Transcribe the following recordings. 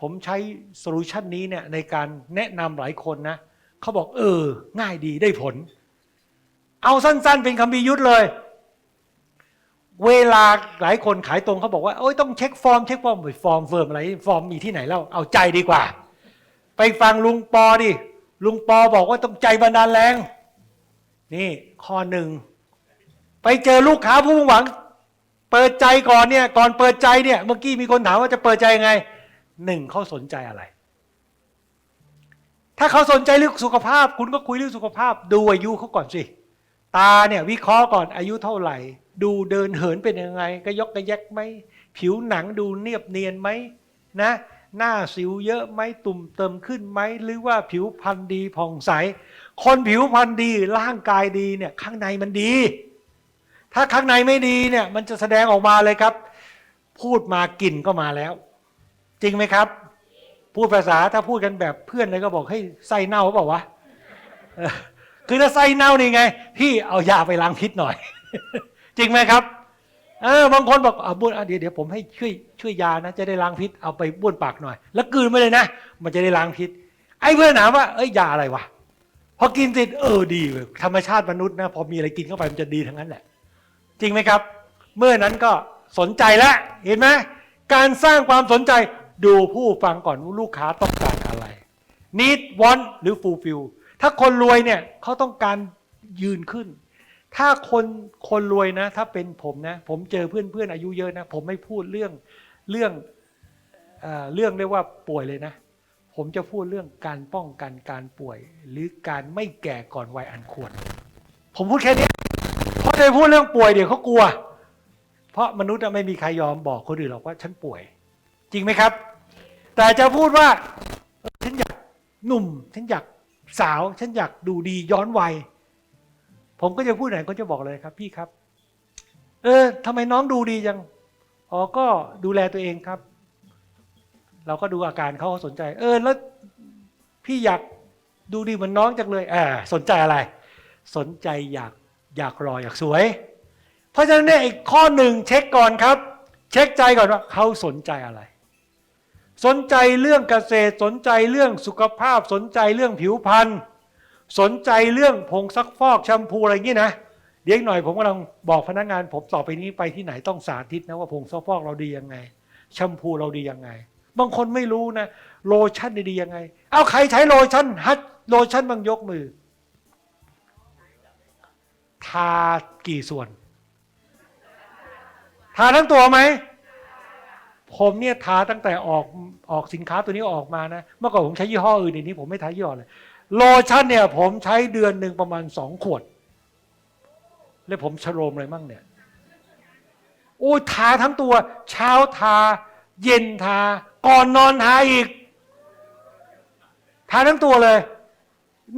ผมใช้โซลูชันนี้เนี่ยในการแนะนำหลายคนนะเขาบอกเออ ง่ายดีได้ผล เอาสั้นๆ เป็นคำพิยุทธ์เลย เวลาหลายคนขายตรงเขาบอกว่าโอ้ยต้องเช็คฟอร์มเช็คฟอร์มฟอร์มเฟิร์มอะไรฟอร์มมีที่ไหนแล้วเอาใจดีกว่า ไปฟังลุงปอดิลุงปอบอกว่าต้องใจบันดาลแรง นี่ข้อหนึ่งไปเจอลูกค้าผู้หวัง เปิดใจก่อนเนี่ย ก่อนเปิดใจเนี่ย เมื่อกี้มีคนถามว่าจะเปิดใจยังไง หนึ่งเขาสนใจอะไร ถ้าเขาสนใจเรื่องสุขภาพ คุณก็คุยเรื่องสุขภาพ ดูอายุเขาก่อนสิ ตาเนี่ยวิเคราะห์ก่อนอายุเท่าไหร่ ดูเดินเหินเป็นยังไง ก็ยกกระแยกไหม ผิวหนังดูเนียบเนียนไหมนะ หน้าสิวเยอะไหมตุ่มเติมขึ้นไหม หรือว่าผิวพรรณดีผ่องใส คนผิวพรรณดีร่างกายดีเนี่ยข้างในมันดี ถ้าข้างในไม่ดีเนี่ยมันจะแสดงออกมาเลยครับ พูดมากลิ่นก็มาแล้ว จริงไหมครับ พูดภาษาถ้าพูดกันแบบเพื่อนเลยก็บอกให้ไส้เน่าเปล่าวะคือถ้าไส้เน่านี่ไง พี่เอายาไปล้างพิษหน่อย จริงไหมครับเออบางคนบอกเอาบ้วนเดี๋ยวเดี๋ยวผมให้ช่วยช่วยยานะจะได้ล้างพิษเอาไปบ้วนปากหน่อย แล้วกืนไปเลยนะ มันจะได้ล้างพิษ ไอ้เพื่อนถามว่าเอ้ยยาอะไรวะพอกินเสร็จเออดีเว้ยธรรมชาติมนุษย์นะพอมีอะไรกินเข้าไปมันจะดีทั้งนั้นแหละ จริงไหมครับ เมื่อนั้นก็สนใจแล้วเห็นไหมการสร้างความสนใจ ดูผู้ฟังก่อนว่าลูกค้าต้องการอะไร need want หรือ fulfill ถ้าคนรวยเนี่ยเขาต้องการยืนขึ้น ถ้าคนคนรวยนะ ถ้าเป็นผมนะ ผมเจอเพื่อนเพื่อนอายุเยอะนะ ผมไม่พูดเรื่องเรื่องเอ่อเรื่องเรียกว่าป่วยเลยนะ ผมจะพูดเรื่องการป้องกันการป่วย หรือการไม่แก่ก่อนวัยอันควร ผมพูดแค่นี้เพราะจะพูดเรื่องป่วยเดี๋ยวเขากลัว เพราะมนุษย์อะไม่มีใครยอมบอกคนอื่นหรอกว่าฉันป่วย จริงไหมครับ แต่จะพูดว่าฉันอยากหนุ่ม ฉันอยากสาว ฉันอยากดูดีย้อนวัย ผมก็จะพูดไหนก็จะบอกเลยครับ พี่ครับ เออทำไมน้องดูดีจังอ๋อก็ดูแลตัวเองครับ เราก็ดูอาการเขาเขาสนใจ เออแล้วพี่อยากดูดีเหมือนน้องจังเลยอ่าสนใจอะไร สนใจอยากอยากรออยากสวย เพราะฉะนั้นเนี่ยอีกข้อหนึ่งเช็คก่อนครับ เช็คใจก่อนว่าเขาสนใจอะไร สนใจเรื่องเกษตร สนใจเรื่องสุขภาพ สนใจเรื่องผิวพรรณสนใจเรื่องผงซักฟอกแชมพูอะไรอย่างนี้นะเดี๋ยวหน่อยผมกำลังบอกพนักงาน ผมต่อไปนี้ไปที่ไหนต้องสาธิตนะว่าผงซักฟอกเราดียังไงแชมพูเราดียังไง บางคนไม่รู้นะโลชั่นดียังไง เอาใครใช้โลชั่นฮัทโลชั่นบางยกมือ ทากี่ส่วน ทาทั้งตัวไหม ผมเนี่ยทาตั้งแต่ออกออกสินค้าตัวนี้ออกมานะเมื่อก่อนผมใช้ยี่ห้ออื่นเดี๋ยวนี้ผมไม่ใช้ยี่ห้อเลยโลชั่นเนี่ย ผมใช้เดือนหนึ่งประมาณสองขวด แล้วผมชโลมอะไรมั่งเนี่ย โอ้ยทาทั้งตัว เช้าทา เย็นทา ก่อนนอนทาอีก ทาทั้งตัวเลย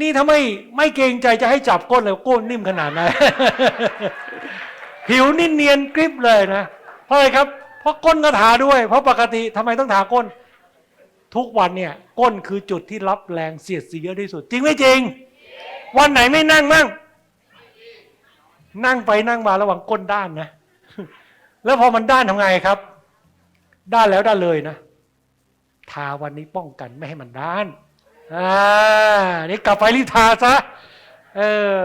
นี่ถ้าไม่ไม่เกรงใจจะให้จับก้นเลยก้นนิ่มขนาดไหนผิวนี่เนียนกริบเลยนะเพราะอะไรครับ เพราะก้นก็ทาด้วย เพราะปกติทำไมต้องทาก้น ทุกวันเนี่ยก้นคือจุดที่รับแรงเสียดสีเยอะที่สุด จริงไม่จริง วันไหนไม่นั่งมั่งนั่งไปนั่งมาระหว่างก้นด้านนะ แล้วพอมันด้านทำไงครับ ด้านแล้วด้านเลยนะ ทาวันนี้ป้องกันไม่ให้มันด้าน อ่า นี่กลับไปรีบทาซะ เออ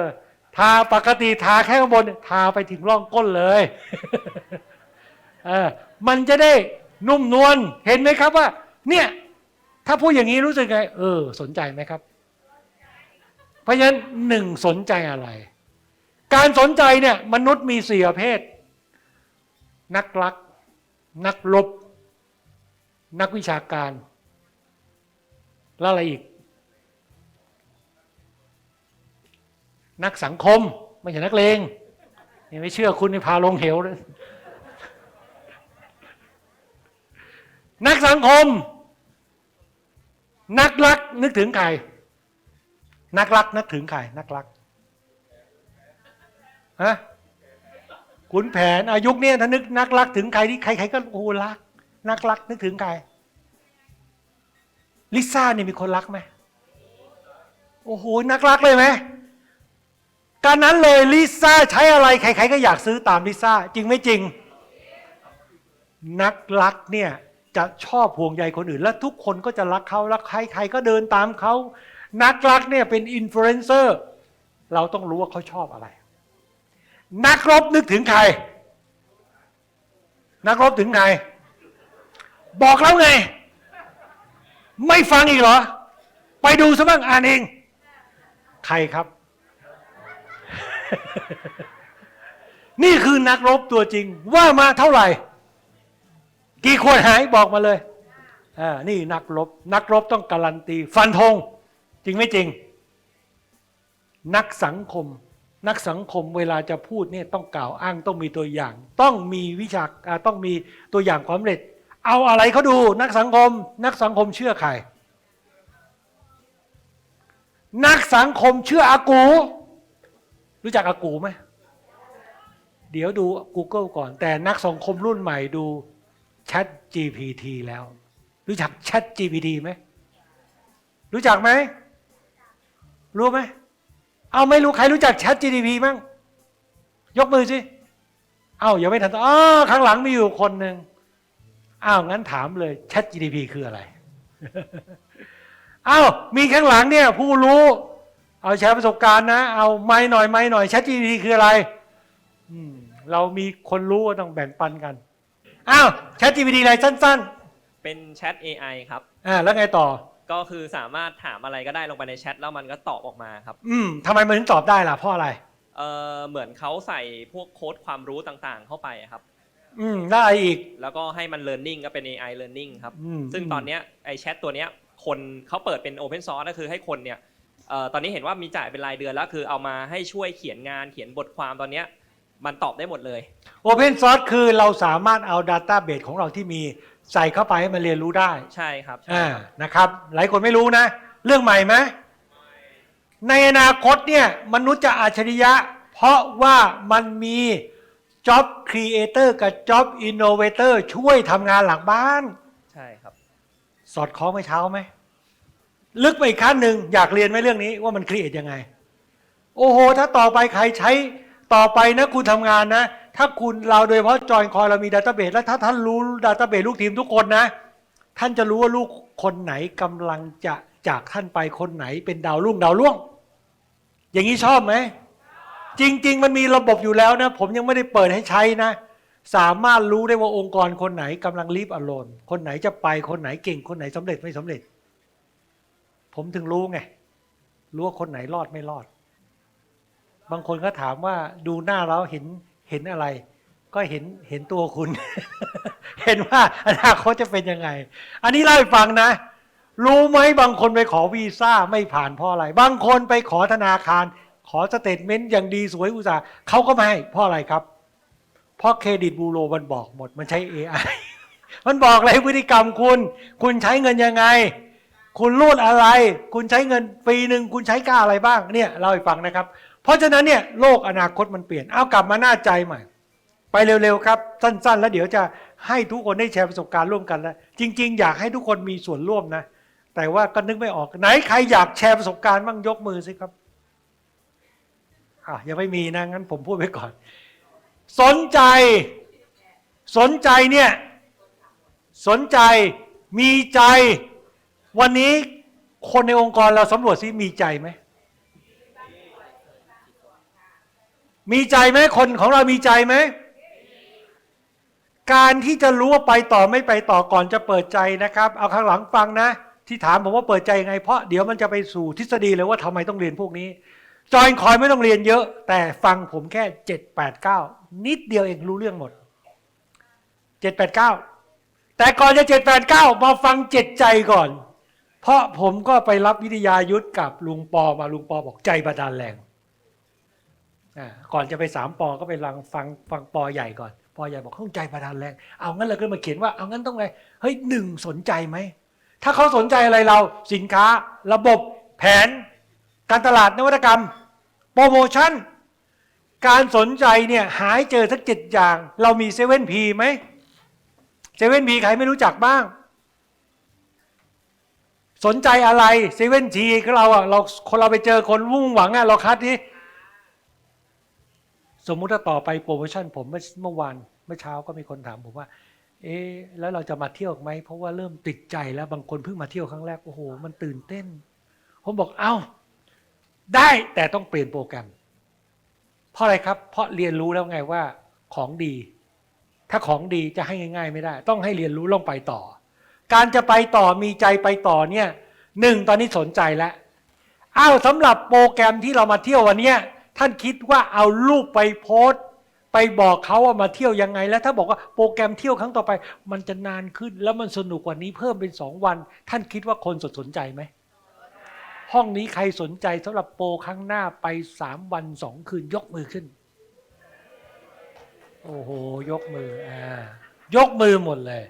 ทาปกติทาแค่ข้างบน ทาไปถึงร่องก้นเลย มันจะได้นุ่มนวลเห็นไหมครับว่า เนี่ย ถ้าพูดอย่างนี้รู้สึกไงเออ สนใจไหมครับ เพราะฉะนั้นหนึ่งสนใจอะไร การสนใจเนี่ยมนุษย์มีสี่ประเภท นักรัก นักรบนักวิชาการ แล้วอะไรอีก นักสังคม ไม่ใช่นักเลงยังไม่เชื่อคุณนี่พาลงเหวเลย นักสังคม นักรักนึกถึงใครนักรักนึกถึงใครนักรักฮะขุนแผนอายุคนี้ถ้านึกนักรักถึงใครที่ใครๆก็โอ้รัก นักรักนึกถึงใครลิซ่านี่มีคนรักไหมโอ้โหนักรักเลยไหมการนั้นเลยลิซ่าใช้อะไรใครๆก็อยากซื้อตามลิซ่าจริงไม่จริง นักรักเนี่ย จะชอบห่วงใยคนอื่น และทุกคนก็จะรักเขาแล้วใครใครก็เดินตามเขา นักรักเนี่ยเป็นอินฟลูเอนเซอร์เราต้องรู้ว่าเขาชอบอะไร นักรบนึกถึงใคร นักรบถึงใคร บอกแล้วไง ไม่ฟังอีกเหรอ ไปดูซะบ้างอ่านเอง ใครครับ นี่คือนักรบตัวจริงว่ามาเท่าไหร่ กี่ขวดหายบอกมาเลยอ่านี่นักรบ นักรบต้องการันตี ฟันธงจริงไม่จริง นักสังคม นักสังคมเวลาจะพูดเนี่ยต้องกล่าวอ้างต้องมีตัวอย่าง ต้องมีวิชาต้องมีตัวอย่างความสำเร็จ เอาอะไรเขาดู นักสังคม นักสังคมเชื่อใครนักสังคมเชื่ออากู รู้จักอากูไหม เดี๋ยวดู Google ก่อน แต่นักสังคมรุ่นใหม่ดู Chat GPT แล้ว รู้จัก Chat GPT ไหมรู้จักไหมรู้ไหมเอาไม่รู้ใครรู้จัก Chat GPT มั้งยกมือสิเอาอย่าไม่ทันอ๋อข้างหลังมีอยู่คนหนึ่งอ้าวงั้นถามเลย Chat GPT คืออะไรอ้าวมีข้างหลังเนี่ย ผู้รู้ เอาแชร์ประสบการณ์นะ เอาไม่หน่อยไม่หน่อย Chat GPT คืออะไรอืมเรามีคนรู้ต้องแบ่งปันกัน อ้าว Chat GPT อะไรสั้นเป็นแชท AI ครับ ๆอ่าแล้วไงต่อ ก็คือสามารถถามอะไรก็ได้ลงไปในแชทแล้วมันก็ตอบออกมาครับ อืมทำไมมันถึงตอบได้ล่ะเพราะอะไร เออเหมือนเขาใส่พวกโค้ดความรู้ต่างๆ เข้าไปครับ อืมได้อีก แล้วก็ให้มัน learning ก็เป็น AI learning ครับ อืม ซึ่งตอนเนี้ยไอแชทตัวเนี้ยคนเขาเปิดเป็น open source ก็คือให้คนเนี่ยเอ่อตอนนี้เห็นว่ามีจ่ายเป็นรายเดือนแล้วคือเอามาให้ช่วยเขียนงานเขียนบทความตอนเนี้ย มันตอบได้หมดเลย Open Source คือเราสามารถเอา Database ของเราที่มีใส่เข้าไปให้มันเรียนรู้ได้ใช่ครับใช่อ่าครับ นะครับ หลายคนไม่รู้นะ เรื่องใหม่ไหมในอนาคตเนี่ย มนุษย์จะอัจฉริยะ เพราะว่ามันมี Job Creator กับ Job Innovator ช่วยทำงานหลังบ้าน ใช่ครับ สอดคล้องไปเช้าไหม ลึกไปอีกขั้นหนึ่งอยากเรียนไหมเรื่องนี้ว่ามันครีเอทยังไง โอ้โห ถ้าต่อไปใครใช้ ต่อไปนะคุณทำงานนะ ถ้าคุณเราโดยเฉพาะจอยคอยเรามีดัตต้าเบสแล้วถ้าท่านรู้ดัตต้าเบสลูกทีมทุกคนนะ ท่านจะรู้ว่าลูกคนไหนกำลังจะจากท่านไปคนไหนเป็นดาวรุ่งดาวร่วง อย่างนี้ชอบไหม จริง ๆ มันมีระบบอยู่แล้วนะ ผมยังไม่ได้เปิดให้ใช้นะ สามารถรู้ได้ว่าองค์กรคนไหนกำลังรีบอโลนคนไหนจะไปคนไหนเก่ง คนไหนสำเร็จไม่สำเร็จ ผมถึงรู้ไงรู้ว่าคนไหนรอดไม่รอด บางคนก็ถามว่าดูหน้าเราเห็นเห็นอะไร ก็เห็นเห็นตัวคุณ เห็นว่าอนาคตจะเป็นยังไง อันนี้เล่าให้ฟังนะ รู้ไหมบางคนไปขอวีซ่าไม่ผ่านเพราะอะไร บางคนไปขอธนาคาร ขอสเตทเมนต์อย่างดีสวยอุตสาห์เขาก็ไม่ให้เพราะอะไรครับ เพราะเครดิตบูโรมันบอกหมดมันใช้ AI มันบอกเลยพฤติกรรมคุณ คุณใช้เงินยังไง คุณรูดอะไร คุณใช้เงินปีหนึ่งคุณใช้ค่าอะไรบ้าง เนี่ยเล่าให้ฟังนะครับ เพราะฉะนั้นเนี่ยโลกอนาคตมันเปลี่ยน เอากลับมาหน้าใจใหม่ ไปเร็วๆครับ สั้น ๆ แล้วเดี๋ยวจะให้ทุกคนได้แชร์ประสบการณ์ร่วมกันแล้วจริง ๆ อยากให้ทุกคนมีส่วนร่วมนะ แต่ว่าก็นึกไม่ออกไหนใครอยากแชร์ประสบการณ์บ้างยกมือสิครับอะยังไม่มีนะงั้นผมพูดไปก่อน สนใจ สนใจเนี่ยสนใจมีใจ วันนี้คนในองค์กรเราสำรวจซิมีใจไหม มีใจไหมคนของเรามีใจไหม การที่จะรู้ว่าไปต่อไม่ไปต่อก่อนจะเปิดใจนะครับ เอาข้างหลังฟังนะ ที่ถามผมว่าเปิดใจยังไง เพราะเดี๋ยวมันจะไปสู่ทฤษฎีเลยว่าทำไมต้องเรียนพวกนี้จอยคอยไม่ต้องเรียนเยอะ แต่ฟังผมแค่เจ็ดแปดเก้านิดเดียวเองรู้เรื่องหมดเจ็ดแปดเก้าแต่ก่อนจะเจ็ดแปดเก้ามาฟังเจ็ดใจก่อน เพราะผมก็ไปรับวิทยายุทธกับลุงปอมาลุงปอบอกใจประดานแรง ก่อนจะไปสามปอก็ไปฟังฟังฟังปอใหญ่ก่อน ปอใหญ่บอกเข้าใจประดานแรงเอางั้นเราก็มาเขียนว่าเอางั้นต้องไงเฮ้ยหนึ่งสนใจไหมถ้าเขาสนใจอะไรเราสินค้า ระบบแผน การตลาดนวัตกรรม โปรโมชั่น การสนใจเนี่ยหายเจอสักเจ็ดอย่าง เรามีเซเว่นพีไหมเซเว่นพีใครไม่รู้จักบ้าง สนใจอะไรเซเว่นทีของเราอะเราคนเราไปเจอคนวุ่งหวังอะเราคัดที่ สมมุติถ้าต่อไปโปรโมชั่นผมเมื่อวานเมื่อเช้าก็มีคนถามผมว่า เอ๊แล้วเราจะมาเที่ยวไหมเพราะว่าเริ่มติดใจแล้วบางคนเพิ่งมาเที่ยวครั้งแรกโอ้โหมันตื่นเต้น ผมบอกเอ้า ได้แต่ต้องเปลี่ยนโปรแกรม เพราะอะไรครับ เพราะเรียนรู้แล้วไงว่าของดี ถ้าของดีจะให้ง่าย ๆ ไม่ได้ ต้องให้เรียนรู้ลงไปต่อ การจะไปต่อมีใจไปต่อเนี่ยหนึ่งตอนนี้สนใจแล้วอ้าวสำหรับโปรแกรมที่เรามาเที่ยววันเนี้ย ท่านคิดว่าเอารูปไปโพสต์ ไปบอกเขาว่ามาเที่ยวยังไง แล้วถ้าบอกว่าโปรแกรมเที่ยวครั้งต่อไป มันจะนานขึ้นแล้วมันสนุกกว่านี้เพิ่มเป็นสองวัน ท่านคิดว่าคนสนสนใจไหมห้องนี้ใครสนใจสำหรับโปรครั้งหน้าไปสามวันสองคืนยกมือขึ้น โอ้โห ยกมืออ่ายกมือหมดเลย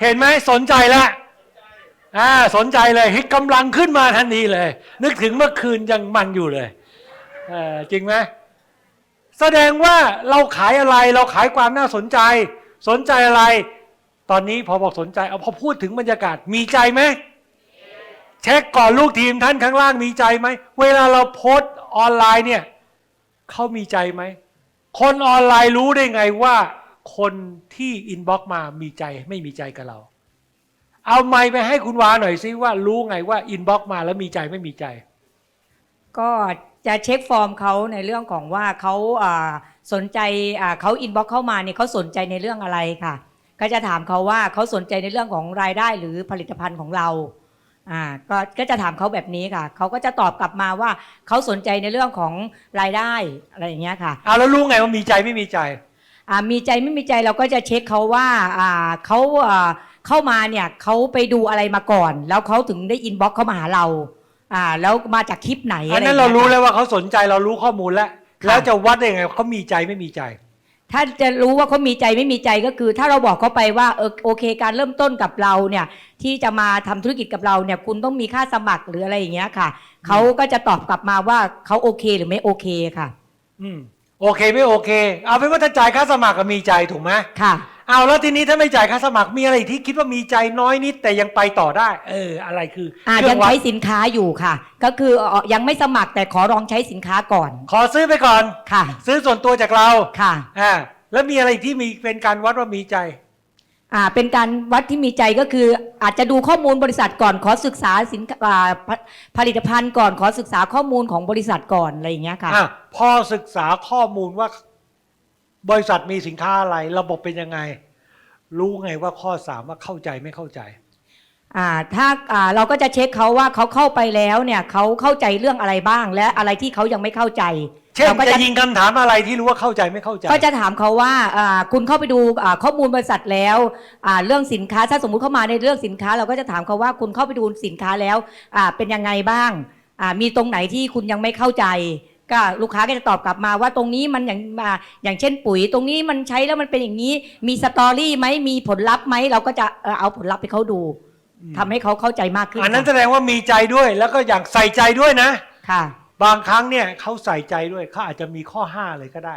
เห็นไหมสนใจล้วอ่าสนใจเลยฮิตกำลังขึ้นมาทันทีเลย นึกถึงเมื่อคืนยังมันอยู่เลย จริงไหมแสดงว่าเราขายอะไรเราขายความน่าสนใจ สนใจอะไร ตอนนี้พอบอกสนใจเอาพอพูดถึงบรรยากาศมีใจไหมเช็คก่อนลูกทีมท่านข้างล่างมีใจไหมเวลาเราโพสออนไลน์เนี่ยเขามีใจไหมคนออนไลน์รู้ได้ไงว่า คนที่อินบ็อกมามีใจไม่มีใจกับเรา เอาไมค์ไปให้คุณวาหน่อยซิว่ารู้ไงว่าอินบ็อกมาแล้วมีใจไม่มีใจ ก็ จะเช็คฟอร์มเขาในเรื่องของว่าเขาอ่าสนใจอ่าเขาอินบ็อกเข้ามาเนี่ยเขาสนใจในเรื่องอะไรค่ะ ก็จะถามเขาว่าเขาสนใจในเรื่องของรายได้หรือผลิตภัณฑ์ของเราอ่าก็ก็จะถามเขาแบบนี้ค่ะ เขาก็จะตอบกลับมาว่าเขาสนใจในเรื่องของรายได้อะไรอย่างเงี้ยค่ะเอาแล้วรู้ไงว่ามีใจไม่มีใจอ่ามีใจไม่มีใจเราก็จะเช็คเขาว่าอ่าเขาอ่าเข้ามาเนี่ยเขาไปดูอะไรมาก่อน แล้วเขาถึงได้อินบ็อกเข้ามาหาเรา อ่าแล้วมาจากคลิปไหนอันอะไรนั้นอย่เรางงี้ยรู้ค่ะแล้วว่าเขาสนใจเรารู้ข้อมูลแล้วค่ะแล้วจะวัดได้ไงว่าเขามีใจไม่มีใจ ถ้าจะรู้ว่าเขามีใจไม่มีใจก็คือ ถ้าเราบอกเขาไปว่าเออโอเค การเริ่มต้นกับเราเนี่ย ที่จะมาทำธุรกิจกับเราเนี่ย คุณต้องมีค่าสมัครหรืออะไรอย่างเงี้ยค่ะเขาก็จะตอบกลับมาว่าเขาโอเคหรือไม่โอเคค่ะ อืมโอเคไม่โอเค เอาเป็นว่าถ้าจ่ายค่าสมัครก็มีใจถูกไหมค่ะ เอาแล้วทีนี้ถ้าไม่จ่ายค่าสมัครมีอะไรที่คิดว่ามีใจน้อยนิดแต่ยังไปต่อได้ เออ อะไรคืออ่าเครื่ยังวัดใช้สินค้าอยู่ค่ะ ก็คือเอ่อยังไม่สมัครแต่ขอลองใช้สินค้าก่อนขอซื้อไปก่อน ค่ะ ซื้อส่วนตัวจากเราค่ะ อ่าแล้วมีอะไรที่มีเป็นการวัดว่ามีใจ อ่าเป็นการวัดที่มีใจก็คืออาจจะดูข้อมูลบริษัทก่อนขอศึกษาสินค้าอ่าผผลิตภัณฑ์ก่อนขอศึกษาข้อมูลของบริษัทก่อนอะไรอย่างเงี้ยค่ะ อะพอศึกษาข้อมูลว่า บริษัทมีสินค้าอะไร ระบบเป็นยังไง รู้ไงว่าข้อสามว่าเข้าใจไม่เข้าใจอ่าถ้าอ่าเราก็จะเช็คเขาว่าเขาเข้าไปแล้วเนี่ยเขาเข้าใจเรื่องอะไรบ้าง และอะไรที่เขายังไม่เข้าใจเช่นเราก็จะจะยิงคำถามอะไรที่รู้ว่าเข้าใจไม่เข้าใจ ก็จะถามเขาว่าอ่าคุณเข้าไปดูอ่าข้อมูลบริษัทแล้วอ่าเรื่องสินค้าถ้าสมมุติเข้ามาในเรื่องสินค้า เราก็จะถามเขาว่าคุณเข้าไปดูสินค้าแล้วอ่าเป็นยังไงบ้างอ่ามีตรงไหนที่คุณยังไม่เข้าใจ ก็ลูกค้าก็จะตอบกลับมาว่าตรงนี้มันอย่างมาอย่างเช่นปุ๋ย ตรงนี้มันใช้แล้วมันเป็นอย่างนี้ มีสตอรี่ไหมมีผลลัพธ์ไหมเราก็จะเอ่อเอาผลลัพธ์ให้เขาดูทำให้เขาเข้าใจมากขึ้นอันนั้นแสค่ะดงว่ามีใจด้วยแล้วก็อย่างใส่ใจด้วยนะ ค่ะ บางครั้งเนี่ยเขาใส่ใจด้วยเขาอาจจะมีข้อห้าเลยก็ได้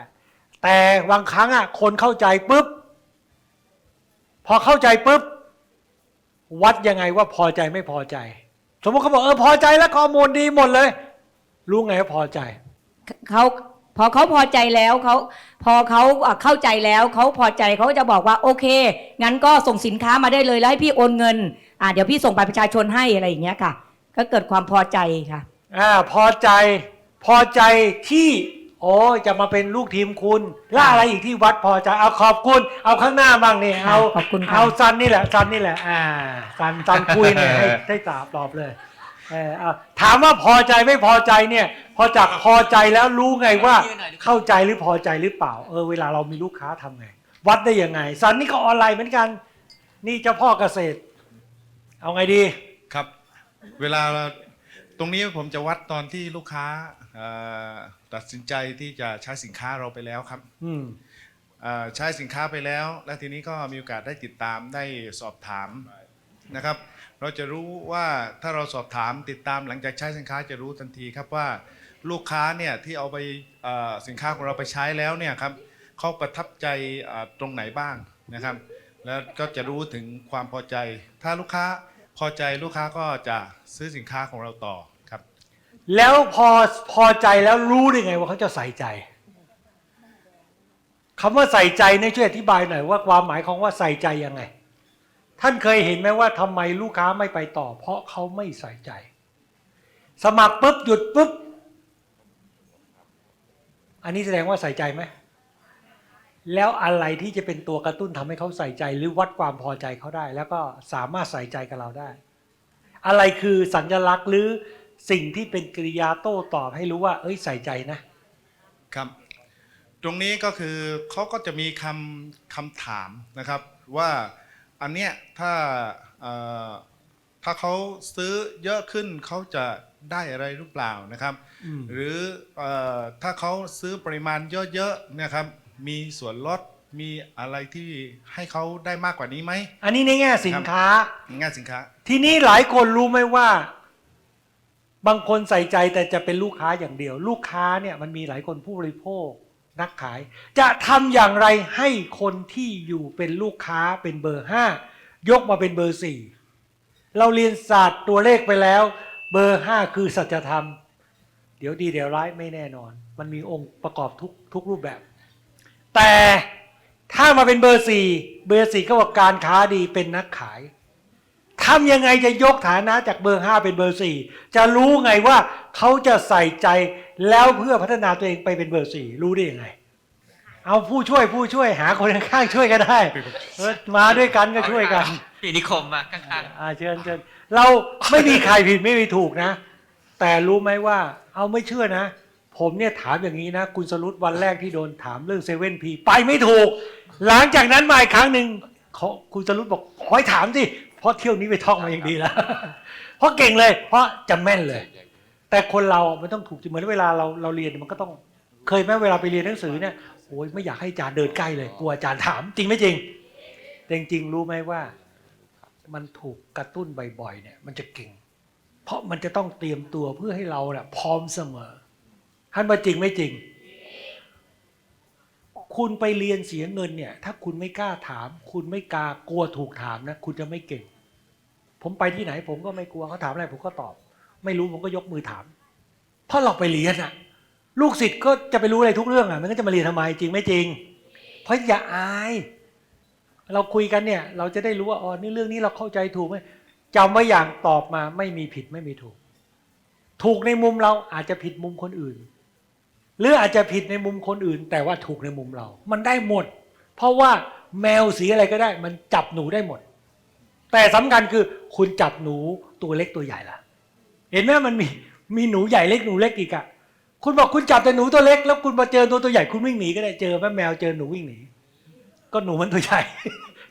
แต่บางครั้งอะคนเข้าใจปุ๊บ พอเข้าใจปุ๊บ วัดยังไงว่าพอใจไม่พอใจ สมมติเขาบอกเออพอใจแล้วข้อมูลดีหมดเลย รู้ไงว่าพอใจ เขาพอเขาพอใจแล้วเขาพอเขาอะเข้าใจแล้วเขาพอใจเขาก็จะบอกว่าโอเค งั้นก็ส่งสินค้ามาได้เลยแล้วให้พี่โอนเงินอ่าเดี๋ยวพี่ส่งบัตรประชาชนให้อะไรอย่างเงี้ยค่ะ ก็เกิดความพอใจค่ะอ่าพอใจพอใจที่โอ้ยจะมาเป็นลูกทีมคุณแล้วอะไรอีกที่วัดพอใจเอาขอบคุณ เอาข้างหน้าบ้างนี่เอาขอบคุณค่ะเอาซันนี่แหละซันนี่แหละอ่าซันซันคุยเนี่ยให้ให้ตอบตอบเลย เออเอาถามว่าพอใจไม่พอใจเนี่ย พอจากพอใจแล้วรู้ไงว่า เข้าใจหรือพอใจหรือเปล่า เออเวลาเรามีลูกค้าทำไง วัดได้ยังไงซันนี่ก็ออนไลน์เหมือนกัน นี่เจ้าพ่อเกษตร เอาไงดีครับ เวลาตรงนี้ผมจะวัดตอนที่ลูกค้าเอ่อตัดสินใจที่จะใช้สินค้าเราไปแล้วครับอืมเอ่อใช้สินค้าไปแล้ว และทีนี้ก็มีโอกาสได้ติดตามได้สอบถามนะครับ เราจะรู้ว่าถ้าเราสอบถามติดตามหลังจากใช้สินค้าจะรู้ทันทีครับว่าลูกค้าเนี่ยที่เอาไปสินค้าของเราไปใช้แล้วเนี่ยครับเขาประทับใจตรงไหนบ้างนะครับ แล้วก็จะรู้ถึงความพอใจ ถ้าลูกค้าพอใจลูกค้าก็จะซื้อสินค้าของเราต่อครับ แล้วพอพอใจแล้วรู้ได้ไงว่าเขาจะใส่ใจคำว่าใส่ใจเนี่ยช่วยอธิบายหน่อยว่าความหมายของว่าใส่ใจยังไง ท่านเคยเห็นไหมว่าทำไมลูกค้าไม่ไปต่อ เพราะเขาไม่ใส่ใจ สมัครปุ๊บหยุดปุ๊บ อันนี้แสดงว่าใส่ใจไหม แล้วอะไรที่จะเป็นตัวกระตุ้นทำให้เขาใส่ใจ หรือวัดความพอใจเขาได้ แล้วก็สามารถใส่ใจกับเราได้ อะไรคือสัญลักษณ์หรือสิ่งที่เป็นกริยาโต้ตอบให้รู้ว่า เอ้ยใส่ใจนะครับ ตรงนี้ก็คือเขาก็จะมีคำคำถามนะครับว่า อันเนี้ยถ้าเอ่อถ้าเขาซื้อเยอะขึ้นเขาจะได้อะไรหรือเปล่านะครับอืมหรือเออถ้าเขาซื้อปริมาณเยอะๆเนะครับ มีส่วนลดมีอะไรที่ให้เขาได้มากกว่านี้ไหม อันนี้ในแง่สินค้างานสินค้า ทีนี้หลายคนรู้ไหมว่า บางคนใส่ใจแต่จะเป็นลูกค้าอย่างเดียว ลูกค้าเนี่ยมันมีหลายคนผู้บริโภค นักขาย จะทำอย่างไรให้คนที่อยู่เป็นลูกค้าเป็นเบอร์ห้ายกมาเป็นเบอร์สี่เราเรียนศาสตร์ตัวเลขไปแล้ว เบอร์ห้าคือสัจธรรม เดี๋ยวดีเดี๋ยวร้ายไม่แน่นอน มันมีองค์ประกอบทุกทุกรูปแบบ แต่ถ้ามาเป็นเบอร์สี่เบอร์สี่ก็ว่าการค้าดีเป็นนักขาย ทำยังไงจะยกฐานะจากเบอร์ห้าเป็นเบอร์สี่จะรู้ไงว่าเขาจะใส่ใจแล้วเพื่อพัฒนาตัวเองไปเป็นเบอร์สี่รู้ได้ยังไง เอาผู้ช่วยผู้ช่วยหาคนข้างๆช่วยก็ได้เออมาด้วยกันก็ช่วยกันพี่นิคมมาข้างอ่าเชิญเชิญเราไม่มีใครผิดไม่มีถูกนะ แต่รู้ไหมว่า เอาไม่เชื่อนะ ผมเนี่ยถามอย่างนี้นะคุณสรุปวันแรกที่โดนถามเรื่องเซเว่นพีไปไม่ถูก หลังจากนั้นมาอีกครั้งหนึ่งเขาคุณสรุปบอกขอให้ถามสิ เพราะเที่ยวนี้ไปท่องมาอย่างดีแล้วเพราะเก่งเลย เพราะจำแม่นเลย แต่คนเราไมันต้องถูกเหมือนเวลาเราเราเรียนมันก็ต้องเคยไหมเวลาไปเรียนหนังสือเนี่ยโอ้ยไม่อยากให้อาจารย์เดินใกล้เลยกลัวอาจารย์ถามจริงไหมจริงแต่จริงรู้ไหมว่า มันถูกกระตุ้นบ่อยๆเนี่ย มันจะเก่ง เพราะมันจะต้องเตรียมตัวเพื่อให้เราเนี่ยพร้อมเสมอท่านว่าจริงไม่จริง คุณไปเรียนเสียเงินเนี่ย ถ้าคุณไม่กล้าถาม คุณไม่กล้ากลัวถูกถามนะคุณจะไม่เก่ง ผมไปที่ไหน ผมก็ไม่กลัวเขาถามอะไร ผมก็ตอบ ไม่รู้ผมก็ยกมือถาม เพราะเราไปเรียนอะลูกศิษย์ก็จะไปรู้อะไรทุกเรื่องอะมันก็จะมาเรียนทำไมจริงไม่จริง เพราะอย่าอาย เราคุยกันเนี่ย เราจะได้รู้ว่าอ๋อนี่เรื่องนี้เราเข้าใจถูกไหมจำไว้อย่างตอบมาไม่มีผิดไม่มีถูก ถูกในมุมเราอาจจะผิดมุมคนอื่น หรืออาจจะผิดในมุมคนอื่น แต่ว่าถูกในมุมเรา มันได้หมด เพราะว่าแมวสีอะไรก็ได้ มันจับหนูได้หมด แต่สำคัญคือคุณจับหนูตัวเล็กตัวใหญ่ละเห็นไหมมันมีมีหนูใหญ่เล็กหนูเล็กอีกอะคุณบอกคุณจับแต่หนูตัวเล็ก แล้วคุณมาเจอตัวตัวใหญ่คุณวิ่งหนีก็ได้เจอแม่แมวเจอหนูวิ่งหนีก็หนูมันตัวใหญ่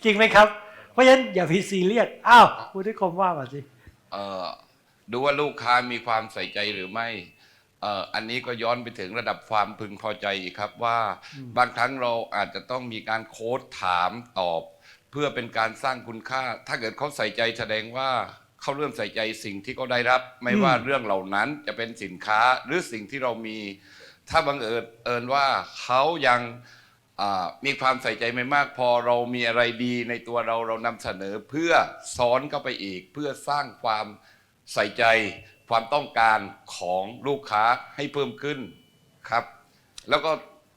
จริงไหมครับ เพราะฉะนั้นอย่าพิซีเรียสอ้าวคุณที่คมว่ามาสิเอ่อดูว่าลูกค้ามีความใส่ใจหรือไม่เอ่ออันนี้ก็ย้อนไปถึงระดับความพึงพอใจอีกครับว่าบางครั้งเราอาจจะต้องมีการโค้ดถามตอบ เพื่อเป็นการสร้างคุณค่า ถ้าเกิดเขาใส่ใจแสดงว่าเขาเริ่มใส่ใจสิ่งที่เขาได้รับ ไม่ว่าเรื่องเหล่านั้นจะเป็นสินค้าหรือสิ่งที่เรามี ถ้าบังเอิญเอิญว่าเขายังอ่ามีความใส่ใจไม่มากพอเรามีอะไรดีในตัวเราเรานำเสนอเพื่อซ้อนเข้าไปอีก เพื่อสร้างความใส่ใจความต้องการของลูกค้าให้เพิ่มขึ้นครับ แล้วก็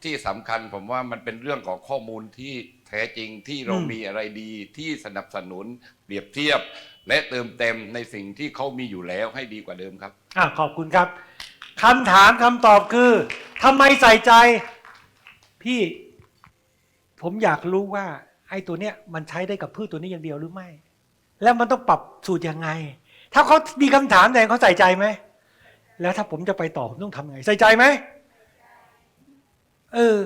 ที่สำคัญผมว่ามันเป็นเรื่องของข้อมูลที่แท้จริงที่เราอืมมีอะไรดีที่สนับสนุนเปรียบเทียบ และเติมเต็มในสิ่งที่เขามีอยู่แล้วให้ดีกว่าเดิมครับอะขอบคุณครับคำถามคำตอบคือทำไมใส่ใจ พี่ ผมอยากรู้ว่า ไอ้ตัวเนี้ยมันใช้ได้กับพืชตัวนี้อย่างเดียวหรือไม่ แล้วมันต้องปรับสูตรยังไง ถ้าเขามีคำถามแดงเขาใส่ใจไหมแล้วถ้าผมจะไปต่อผมต้องทำไง ใส่ใจไหมเออ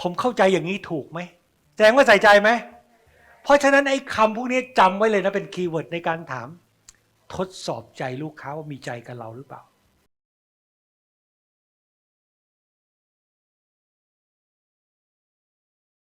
ผมเข้าใจอย่างนี้ถูกไหมแส ดงว่าใส่ใจไหม เพราะฉะนั้นไอ้คำพวกนี้จำไว้เลยนะเป็นคีย์เวิร์ดในการถาม ทดสอบใจลูกค้าว่ามีใจกับเราหรือเปล่า